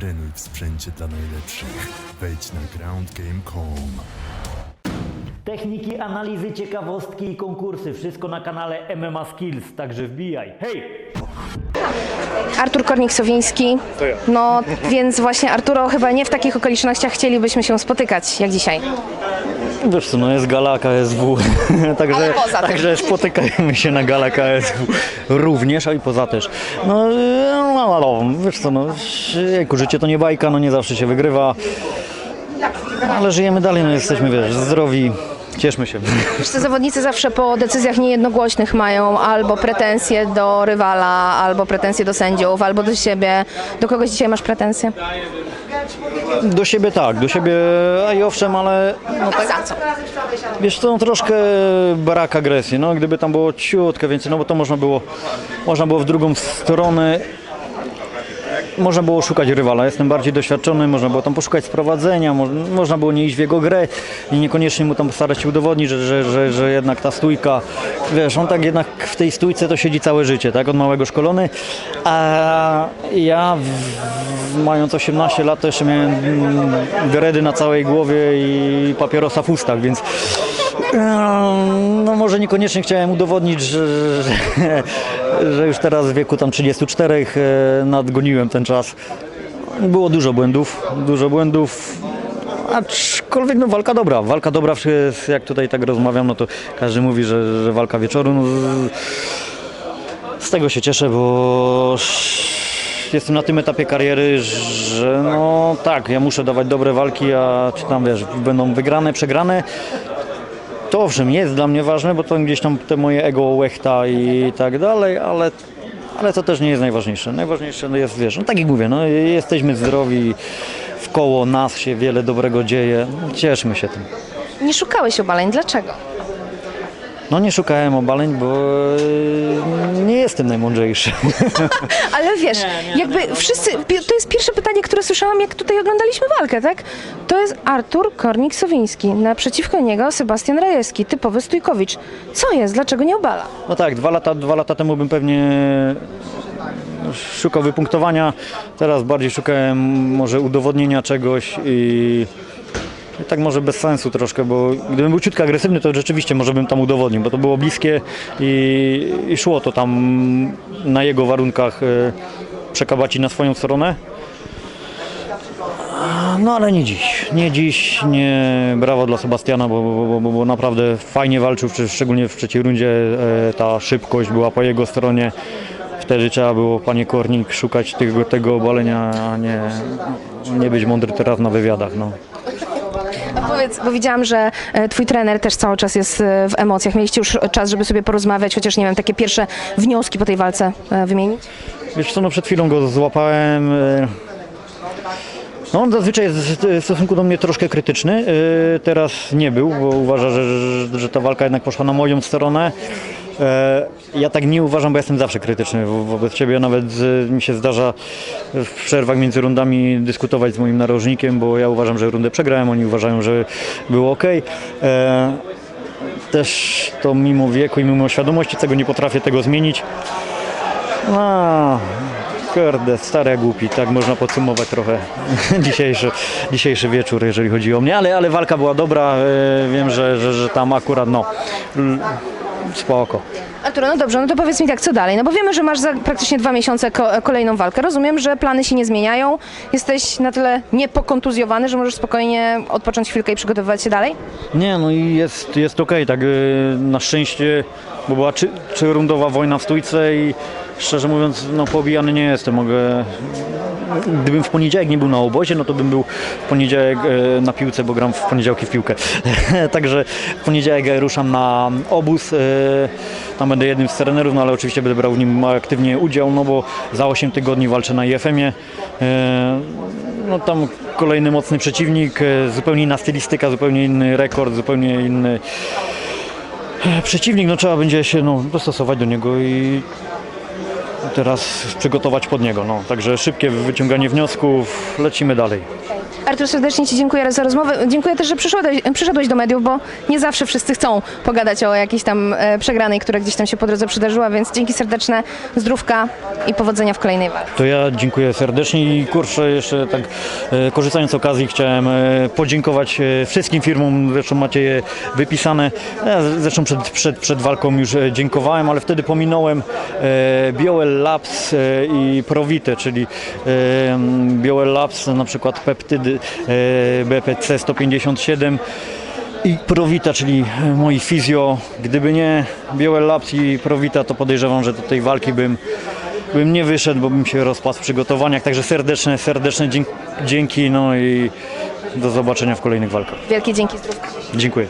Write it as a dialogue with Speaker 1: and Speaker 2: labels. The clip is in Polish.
Speaker 1: Trenuj w sprzęcie dla najlepszych. Wejdź na groundgame.com.
Speaker 2: Techniki, analizy, ciekawostki i konkursy. Wszystko na kanale MMA Skills, także wbijaj. Hej!
Speaker 3: Artur Kornik-Sowiński. No, więc właśnie Arturo, chyba nie w takich okolicznościach chcielibyśmy się spotykać jak dzisiaj.
Speaker 4: Wiesz co, no jest gala KSW, także,
Speaker 3: Ale poza tym.
Speaker 4: także spotykajmy się na gala KSW również, a i poza też. No, e, no, no wiesz co, no, jejku, życie to nie bajka, no nie zawsze się wygrywa, ale żyjemy dalej, no jesteśmy, wiesz, zdrowi, cieszmy się.
Speaker 3: Wiesz co, zawodnicy zawsze po decyzjach niejednogłośnych mają albo pretensje do rywala, albo pretensje do sędziów, albo do siebie. Do kogoś dzisiaj masz pretensje?
Speaker 4: Do siebie tak, do siebie, a i owszem, ale no,
Speaker 3: A za co?
Speaker 4: Wiesz co, no troszkę brak agresji, no gdyby tam było ciutkę więcej, no bo to można było, można było w drugą stronę, można było szukać rywala, jestem bardziej doświadczony, można było tam poszukać sprowadzenia, mo, można było nie iść w jego grę i niekoniecznie mu tam postarać się udowodnić, że, że, że, że jednak ta stójka, wiesz, on tak jednak w tej stójce to siedzi całe życie, tak, od małego szkolony, a ja w, mając 18 lat to jeszcze miałem mm, dredy na całej głowie i papierosa w ustach, więc no może niekoniecznie chciałem udowodnić, że, że, że już teraz w wieku tam 34 e, nadgoniłem ten czas. Było dużo błędów, dużo błędów. Aczkolwiek no walka dobra, walka dobra, jak tutaj tak rozmawiam, no to każdy mówi, że, że walka wieczoru. No, z- z tego się cieszę, bo jestem na tym etapie kariery, że no tak, ja muszę dawać dobre walki, a czy tam wiesz, będą wygrane, przegrane. To owszem, jest dla mnie ważne, bo to gdzieś tam te moje ego łechta i tak dalej, ale, ale to też nie jest najważniejsze. Najważniejsze jest, wiesz, no tak jak mówię, no jesteśmy zdrowi, wkoło nas się wiele dobrego dzieje, cieszmy się tym.
Speaker 3: Nie szukałeś obaleń, dlaczego?
Speaker 4: No nie szukałem obaleń, bo e, nie jestem najmądrzejszy.
Speaker 3: Ale wiesz, jakby wszyscy, to jest pierwsze pytanie, które słyszałam, jak tutaj oglądaliśmy walkę, tak? To jest Artur Kornik-Sowiński, naprzeciwko niego Sebastian Rajewski, typowy stójkowicz. Co jest? Dlaczego nie obala?
Speaker 4: No tak, dwa lata, dwa lata temu bym pewnie szukał wypunktowania, teraz bardziej szukałem może udowodnienia czegoś i, tak może bez sensu troszkę, bo gdybym był ciutko agresywny, to rzeczywiście może bym tam udowodnił, bo to było bliskie i, i szło to tam na jego warunkach e, przekabaci na swoją stronę. No ale nie dziś, nie dziś, nie brawo dla Sebastiana, bo, bo, bo, bo naprawdę fajnie walczył, szczególnie w trzeciej rundzie e, ta szybkość była po jego stronie. Wtedy trzeba było, panie Kornik, szukać tego, tego obalenia, a nie, nie być mądry teraz na wywiadach. No.
Speaker 3: A powiedz, bo widziałam, że e, twój trener też cały czas jest e, w emocjach. Mieliście już czas, żeby sobie porozmawiać, chociaż nie wiem, takie pierwsze wnioski po tej walce e, wymienić?
Speaker 4: Wiesz co, no przed chwilą go złapałem. No on zazwyczaj jest w stosunku do mnie troszkę krytyczny. Teraz nie był, bo uważa, że, że, że ta walka jednak poszła na moją stronę. E, Ja tak nie uważam, bo jestem zawsze krytyczny wo- wobec ciebie. Nawet e, mi się zdarza w przerwach między rundami dyskutować z moim narożnikiem, bo ja uważam, że rundę przegrałem, oni uważają, że było ok. Też to mimo wieku i mimo świadomości, czego nie potrafię tego zmienić. A, kurde, stary jak głupi, tak można podsumować trochę dzisiejszy, dzisiejszy wieczór, jeżeli chodzi o mnie, ale, ale walka była dobra, e, wiem, że, że, że tam akurat no, l- spoko.
Speaker 3: Arturo, no dobrze, no to powiedz mi tak, co dalej? No bo wiemy, że masz za praktycznie dwa miesiące ko- kolejną walkę. Rozumiem, że plany się nie zmieniają. Jesteś na tyle niepokontuzjowany, że możesz spokojnie odpocząć chwilkę i przygotowywać się dalej?
Speaker 4: Nie, no i jest, jest okej, tak e, na szczęście, bo była czy, czyrundowa wojna w stójce i szczerze mówiąc, no poobijany nie jestem, mogę... Gdybym w poniedziałek nie był na obozie, no to bym był w poniedziałek e, na piłce, bo gram w poniedziałki w piłkę. Także w poniedziałek ruszam na obóz, e, tam będę jednym z trenerów, no ale oczywiście będę brał w nim aktywnie udział, no bo za 8 tygodni walczę na IFM-ie. E, no tam kolejny mocny przeciwnik, zupełnie inna stylistyka, zupełnie inny rekord, zupełnie inny przeciwnik, no trzeba będzie się no, dostosować do niego i teraz przygotować pod niego. No, także szybkie wyciąganie wniosków, lecimy dalej.
Speaker 3: Artur, serdecznie Ci dziękuję za rozmowę. Dziękuję też, że przyszedłeś, przyszedłeś do mediów, bo nie zawsze wszyscy chcą pogadać o jakiejś tam e, przegranej, która gdzieś tam się po drodze przydarzyła, więc dzięki serdeczne, zdrówka i powodzenia w kolejnej walce.
Speaker 4: To ja dziękuję serdecznie i kurczę, jeszcze tak e, korzystając z okazji chciałem e, podziękować e, wszystkim firmom, zresztą macie je wypisane. Ja zresztą przed, przed, przed walką już e, dziękowałem, ale wtedy pominąłem e, Bioel Labs e, i Provite, czyli e, Bioel Labs, na przykład peptydy e, BPC 157 i Provita, czyli moi fizjo. Gdyby nie Bioel Labs i Provita, to podejrzewam, że do tej walki bym bym nie wyszedł, bo bym się rozpadł w przygotowaniach. Także serdeczne, serdeczne dzięki, dzięki no i do zobaczenia w kolejnych walkach.
Speaker 3: Wielkie dzięki, zdrówka.
Speaker 4: Dziękuję.